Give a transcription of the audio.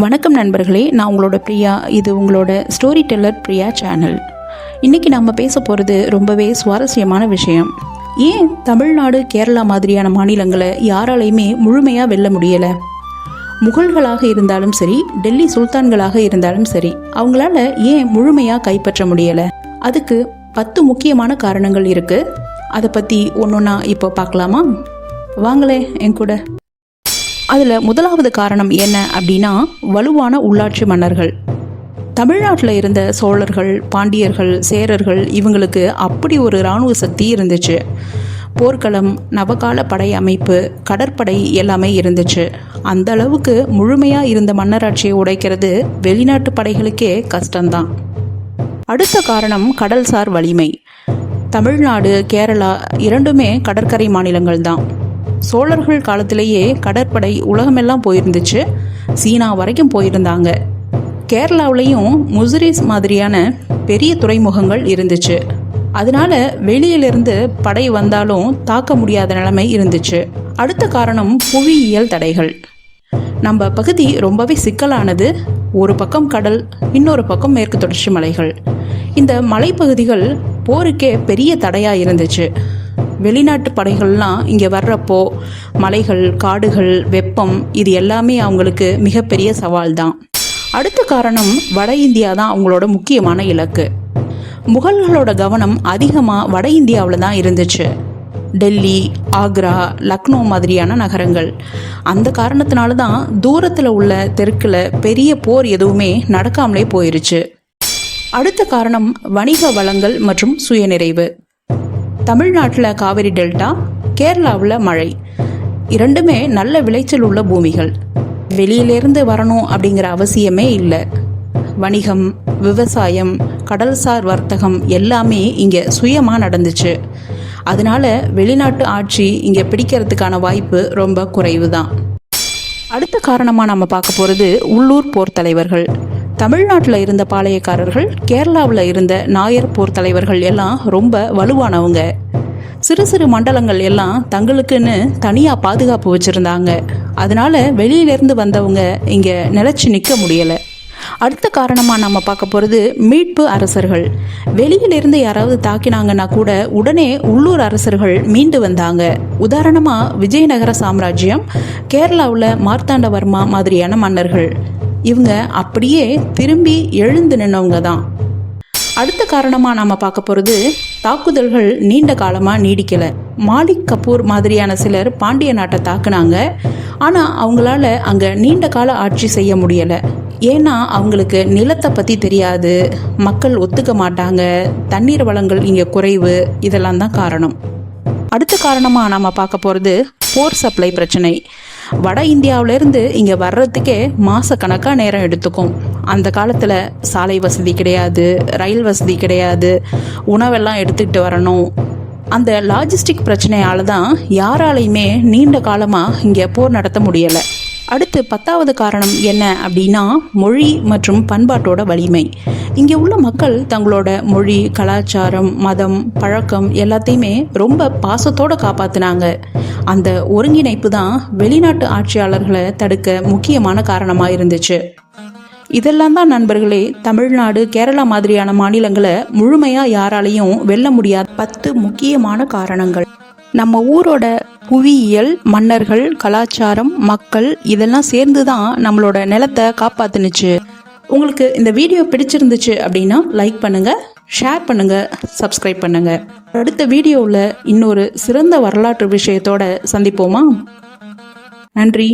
வணக்கம் நண்பர்களே நான் உங்களோட பிரியா இது உங்களோட ஸ்டோரி டெல்லர் பிரியா சேனல் இன்றைக்கி நம்ம பேச போகிறது ரொம்பவே சுவாரஸ்யமான விஷயம். ஏன் தமிழ்நாடு கேரளா மாதிரியான மாநிலங்களை யாராலையுமே முழுமையாக வெல்ல முடியலை? முகல்களாக இருந்தாலும் சரி டெல்லி சுல்தான்களாக இருந்தாலும் சரி அவங்களால ஏன் முழுமையாக கைப்பற்ற முடியலை? அதுக்கு பத்து முக்கியமான காரணங்கள் இருக்கு. அதை பற்றி ஒன்று ஒன்றா இப்போ பார்க்கலாமா? வாங்களே என் கூட. அதில் முதலாவது காரணம் என்ன அப்படின்னா வலுவான உள்ளாட்சி மன்னர்கள். தமிழ்நாட்டில் இருந்த சோழர்கள் பாண்டியர்கள் சேரர்கள் இவங்களுக்கு அப்படி ஒரு இராணுவ சக்தி இருந்துச்சு. போர்க்களம் நவகால படை அமைப்பு கடற்படை எல்லாமே இருந்துச்சு. அந்த அளவுக்கு முழுமையாக இருந்த மன்னராட்சியை உடைக்கிறது வெளிநாட்டு படைகளுக்கே கஷ்டம்தான். அடுத்த காரணம் கடல்சார் வலிமை. தமிழ்நாடு கேரளா இரண்டுமே கடற்கரை மாநிலங்கள் தான் சோழர்கள் காலத்திலேயே கடற்படை உலகமெல்லாம் போயிருந்துச்சு. சீனா வரைக்கும் போயிருந்தாங்க. கேரளாவுலேயும் முசிரிஸ் மாதிரியான பெரிய துறைமுகங்கள் இருந்துச்சு. அதனால வெளியிலிருந்து படை வந்தாலும் தாக்க முடியாத நிலைமை இருந்துச்சு. அடுத்த காரணம் புவியியல் தடைகள். நம்ம பகுதி ரொம்பவே சிக்கலானது. ஒரு பக்கம் கடல் இன்னொரு பக்கம் மேற்கு தொடர்ச்சி மலைகள். இந்த மலைப்பகுதிகள் போருக்கே பெரிய தடையாக இருந்துச்சு. வெளிநாட்டு படைகள்லாம் இங்கே வர்றப்போ மலைகள் காடுகள் வெப்பம் இது எல்லாமே அவங்களுக்கு மிகப்பெரிய சவால் தான் அடுத்த காரணம் வட இந்தியா தான் அவங்களோட முக்கியமான இலக்கு. முகல்களோட கவனம் அதிகமாக வட இந்தியாவில் தான் இருந்துச்சு. டெல்லி ஆக்ரா லக்னோ மாதிரியான நகரங்கள். அந்த காரணத்தினால தான் தூரத்தில் உள்ள தெற்கில் பெரிய போர் எதுவுமே நடக்காமலே போயிருச்சு. அடுத்த காரணம் வணிக வளங்கள் மற்றும் சுயநிறைவு. தமிழ்நாட்டில் காவிரி டெல்டா கேரளாவில் மழை. இரண்டுமே நல்ல விளைச்சல் உள்ள பூமிகள். வெளியிலேருந்து வரணும் அப்படிங்கிற அவசியமே இல்லை. வணிகம் விவசாயம் கடல்சார் வர்த்தகம் எல்லாமே இங்கே சுயமாக நடந்துச்சு. அதனால வெளிநாட்டு ஆட்சி இங்கே பிடிக்கிறதுக்கான வாய்ப்பு ரொம்ப குறைவு தான் அடுத்த காரணமாக நம்ம பார்க்க போகிறது உள்ளூர் போர் தலைவர்கள். தமிழ்நாட்டில் இருந்த பாளையக்காரர்கள் கேரளாவில் இருந்த நாயர் போர் தலைவர்கள் எல்லாம் ரொம்ப வலுவானவங்க. சிறு சிறு மண்டலங்கள் எல்லாம் தங்களுக்குன்னு தனியாக பாதுகாப்பு வச்சுருந்தாங்க. அதனால வெளியிலேருந்து வந்தவங்க இங்கே நிலச்சி நிற்க முடியலை. அடுத்த காரணமாக நம்ம பார்க்க போகிறது மீட்பு அரசர்கள். வெளியிலிருந்து யாராவது தாக்கினாங்கன்னா கூட உடனே உள்ளூர் அரசர்கள் மீண்டு வந்தாங்க. உதாரணமாக விஜயநகர சாம்ராஜ்யம் கேரளாவில் மார்த்தாண்டவர்மா மாதிரியான மன்னர்கள். இவங்க அப்படியே திரும்பி எழுந்து நின்னவங்க தான். அடுத்த காரணமாக நாம் பார்க்க போகிறது தாக்குதல்கள் நீண்ட காலமாக நீடிக்கலை. மாலிக் கபூர் மாதிரியான சிலர் பாண்டிய நாட்டை தாக்குனாங்க. ஆனால் அவங்களால அங்கே நீண்ட கால ஆட்சி செய்ய முடியலை. ஏன்னா அவங்களுக்கு நிலத்தை பற்றி தெரியாது. மக்கள் ஒத்துக்க மாட்டாங்க. தண்ணீர் வளங்கள் இங்கே குறைவு. இதெல்லாம் தான் காரணம். அடுத்த காரணமாக நாம் பார்க்க போகிறது போர் சப்ளை பிரச்சனை. வட இந்தியாவிலேருந்து இங்கே வர்றதுக்கே மாதக்கணக்காக நேரம் எடுத்துக்கும். அந்த காலத்தில் சாலை வசதி கிடையாது ரயில் வசதி கிடையாது உணவெல்லாம் எடுத்துக்கிட்டு வரணும். அந்த லாஜிஸ்டிக் பிரச்சனையால் தான் யாராலையுமே நீண்ட காலமாக இங்கே போர் நடத்த முடியலை. அடுத்து பத்தாவது காரணம் என்ன அப்படின்னா மொழி மற்றும் பண்பாட்டோட வலிமை. இங்கே உள்ள மக்கள் தங்களோட மொழி கலாச்சாரம் மதம் பழக்கம் எல்லாத்தையுமே ரொம்ப பாசத்தோடு காப்பாற்றினாங்க அந்த ஒருங்கிணைப்பு தான் வெளிநாட்டு ஆட்சியாளர்களை தடுக்க முக்கியமான காரணமாக இருந்துச்சு. இதெல்லாம் தான் நண்பர்களே தமிழ்நாடு கேரளா மாதிரியான மாநிலங்களை முழுமையாக யாராலையும் வெல்ல முடியாத பத்து முக்கியமான காரணங்கள். நம்ம ஊரோட புவியியல் மன்னர்கள் கலாச்சாரம் மக்கள் இதெல்லாம் சேர்ந்து தான் நம்மளோட நிலத்தை காப்பாத்துனுச்சு. உங்களுக்கு இந்த வீடியோ பிடிச்சிருந்துச்சு அப்படின்னா லைக் பண்ணுங்க ஷேர் பண்ணுங்க சப்ஸ்கிரைப் பண்ணுங்க. அடுத்த வீடியோவில் இன்னொரு சிறந்த வரலாற்று விஷயத்தோட சந்திப்போமா? நன்றி.